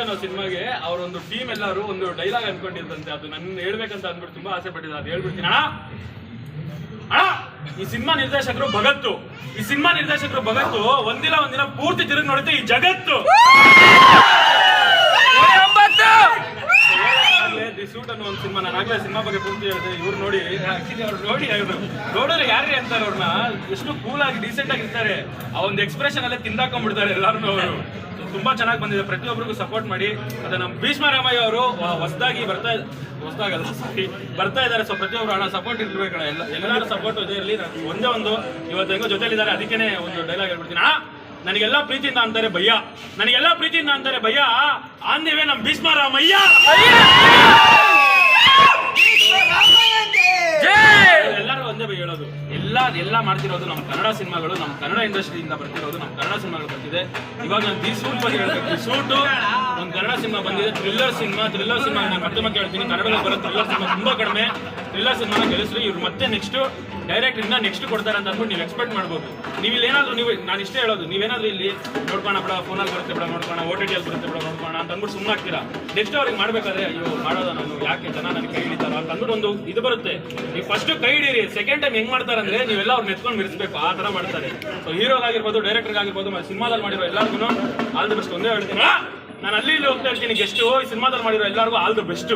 ಅನ್ನೋ ಸಿನಿಮಾಗೆ ಅವರೊಂದು ಟೀಮ್ ಎಲ್ಲರೂ ಒಂದು ಡೈಲಾಗ್ ಅನ್ಕೊಂಡಿದ್ದಂತೆ. ಅದು ನನ್ನ ಹೇಳ್ಬೇಕಂತ ಅಂದ್ಬಿಟ್ಟು ತುಂಬಾ ಆಸೆ ಪಟ್ಟಿದ್ದ. ಅದು ಹೇಳ್ಬಿಡ್ತೀನಿ. ಅಣ್ಣ! ಈ ಸಿನಿಮಾ ನಿರ್ದೇಶಕರು ಭಗತ್ತು. ಈ ಸಿನಿಮಾ ನಿರ್ದೇಶಕರು ಭಗತ್ತು ಒಂದಿನ ಒಂದಿನ ಪೂರ್ತಿ ತಿರುಗಿ ನೋಡುತ್ತೆ ಈ ಜಗತ್ತು ದಿ ಸೂಟ್ ಅನ್ನೋ ಒಂದು ಸಿನಿಮಾ ನಾನು ಆಗ್ಲೇ ಸಿನಿಮಾ ಬಗ್ಗೆ ಪೂರ್ತಿ ಹೇಳಿದೆ. ಇವ್ರು ನೋಡಿ ಆಕ್ಚುಲಿ ಅವ್ರು ನೋಡಿ ಅವರು ನೋಡೋರು ಯಾರೇ ಅಂತಾರೆ ಅವ್ರನ್ನ? ಎಷ್ಟು ಕೂಲ್ ಆಗಿ ಡೀಸೆಂಟ್ ಆಗಿ ಇರ್ತಾರೆ. ಆ ಒಂದು ಎಕ್ಸ್ಪ್ರೆಷನ್ ಅಲ್ಲೇ ತಿಂದಾಕೊಂಡ್ಬಿಡ್ತಾರೆ ಎಲ್ಲರೂ ಅವರು. ತುಂಬಾ ಚೆನ್ನಾಗಿ ಬಂದಿದೆ. ಪ್ರತಿಯೊಬ್ಬರಿಗೂ ಸಪೋರ್ಟ್ ಮಾಡಿ. ಅದೇ ನಮ್ಮ ಭೀಷ್ಮ ರಾಮಯ್ಯ ಅವರು ಹೊಸದಾಗಿ ಬರ್ತಾ, ಹೊಸದಾಗಲ್ಲ ಸಾರಿ ಬರ್ತಾ ಇದ್ದಾರೆ. ಸೊ ಪ್ರತಿಯೊಬ್ಬರು ಹಣ ಸಪೋರ್ಟ್ ಇರ್ಬೇಕು ಎಲ್ಲ, ಎಲ್ಲರೂ ಸಪೋರ್ಟ್ ಇದೆ ಇರಲಿ. ಒಂದೇ ಒಂದು, ಇವತ್ತು ಹೆಂಗೋ ಜೊತೆಲಿದ್ದಾರೆ. ಅದಕ್ಕೇನೆ ಒಂದು ಡೈಲಾಗ್ ಹೇಳ್ಬಿಡ್ತೀನಿ. ಅಣ್ಣ ನನಗೆಲ್ಲ ಪ್ರೀತಿಯಿಂದ ಅಂತಾರೆ ಭಯ್ಯ. ನನಗೆಲ್ಲ ಪ್ರೀತಿಯಿಂದ ಅಂತಾರೆ ಭಯ್ಯ. ಆಂದಿವೆ ನಮ್ಮ ಭೀಷ್ಮ ರಾಮಯ್ಯ ಎಲ್ಲರೂ ಒಂದೇ ಬೈ ಹೇಳೋದು. ಎಲ್ಲ ಎಲ್ಲ ಮಾಡ್ತಿರೋದು ನಮ್ಮ ಕನ್ನಡ ಸಿನಿಮಾಗಳು ನಮ್ಮ ಕನ್ನಡ ಇಂಡಸ್ಟ್ರಿಯಿಂದ ಬರ್ತಿರೋದು ನಮ್ಮ ಕನ್ನಡ ಸಿನಿಮಾಗಳು ಬರ್ತಿದೆ. ಇವಾಗ ನಾನು ದಿ ಸೂಟ್ ಬಗ್ಗೆ ಹೇಳ್ಬೇಕು ಸೂಟು ಒಂದು ಕನ್ನಡ ಸಿನಿಮಾ ಬಂದಿದೆ. ಥ್ರಿಲ್ಲರ್ ಸಿನಿಮಾ ಥ್ರಿಲ್ಲರ್ ಸಿನಿಮಾ ನಾನು ಮತ್ತೆ ಹೇಳ್ತೀನಿ ಕನ್ನಡದಲ್ಲಿ ಬರೋ ಥ್ರಿಲ್ಲರ್ ಸಿನಿಮಾ ತುಂಬಾ ಕಡಿಮೆ. ಥ್ರಿಲ್ಲರ್ ಸಿನಿಮಾ ಗೆಲ್ಲಿಸ್ರಿ, ಇವ್ರು ಮತ್ತೆ ನೆಕ್ಸ್ಟ್ ಡೈರೆಕ್ಟ್ ಇನ್ನ ನೆಕ್ಸ್ಟ್ ಕೊಡ್ತಾರೆ ಅಂತ ಅಂದ್ಬಿಟ್ಟು ನೀವು ಎಕ್ಸ್ಪೆಕ್ಟ್ ಮಾಡ್ಬೋದು. ನೀವು ಏನಾದ್ರು ನೀವು, ನಾನು ಇಷ್ಟೇ ಹೇಳೋದು ನೀವೇನಾದ್ರೂ ಇಲ್ಲಿ ನೋಡ್ಕೋಣ ಬಿಡ ಫೋನಲ್ಲಿ ಬರುತ್ತೆ ಬಿಡ, ನೋಡ್ಕೋಣ ಓ ಟಿ ಟಿಯಲ್ಲಿ ಬರುತ್ತೆ ಬಿಡ, ನೋಡ್ಕೋಣ ಅಂತ ಅಂದ್ಬಿಟ್ಟು ಸುಮ್ಮನೆ ಆಗ್ತೀರಾ? ನೆಕ್ಸ್ಟ್ ಅವ್ರಿಗೆ ಮಾಡ್ಬೇಕಾದ್ರೆ, ಅಯ್ಯೋ, ಮಾಡೋದ ನಾನು? ಯಾಕೆ ಜನ ನನಗೆ ಕೈ ಹಿಡಿತಾರ ಅಂತ ಅಂದ್ಬಿಟ್ಟು ಒಂದು ಇದು ಬರುತ್ತೆ. ನೀವು ಫಸ್ಟ್ ಕೈ ಹಿಡೀರಿ ಸೆಕೆಂಡ್ ಟೈಮ್ ಹೆಂಗ್ ಮಾಡ್ತಾರೆ ಅಂದ್ರೆ ನೀವೆಲ್ಲ ಅವ್ರು ಎತ್ಕೊಂಡು ಮಿರಿಸಬೇಕು ಆ ತರ ಮಾಡ್ತಾರೆ. ಸೊ ಹೀರೋಗಾಗಿರ್ಬೋದು ಡೈರೆಕ್ಟರ್ ಆಗಿರ್ಬೋದು ಮತ್ತೆ ಸಿನಿಮಾದಲ್ಲಿ ಮಾಡಿರೋ ಎಲ್ಲರಿಗೂ ಆಲ್ ದಿ ಬೆಸ್ಟ್ ಒಂದೇ ಹೇಳ್ತೀನಿ. ನಾನು ಅಲ್ಲಿ ಇಲ್ಲಿ ಹೋಗ್ತಾ ಇರ್ತೀನಿ ಗೆಸ್ಟು ಈ ಸಿನಿಮಾದಲ್ಲಿ ಮಾಡಿರೋ ಎಲ್ಲರಿಗೂ ಆಲ್ ದಿ ಬೆಸ್ಟ್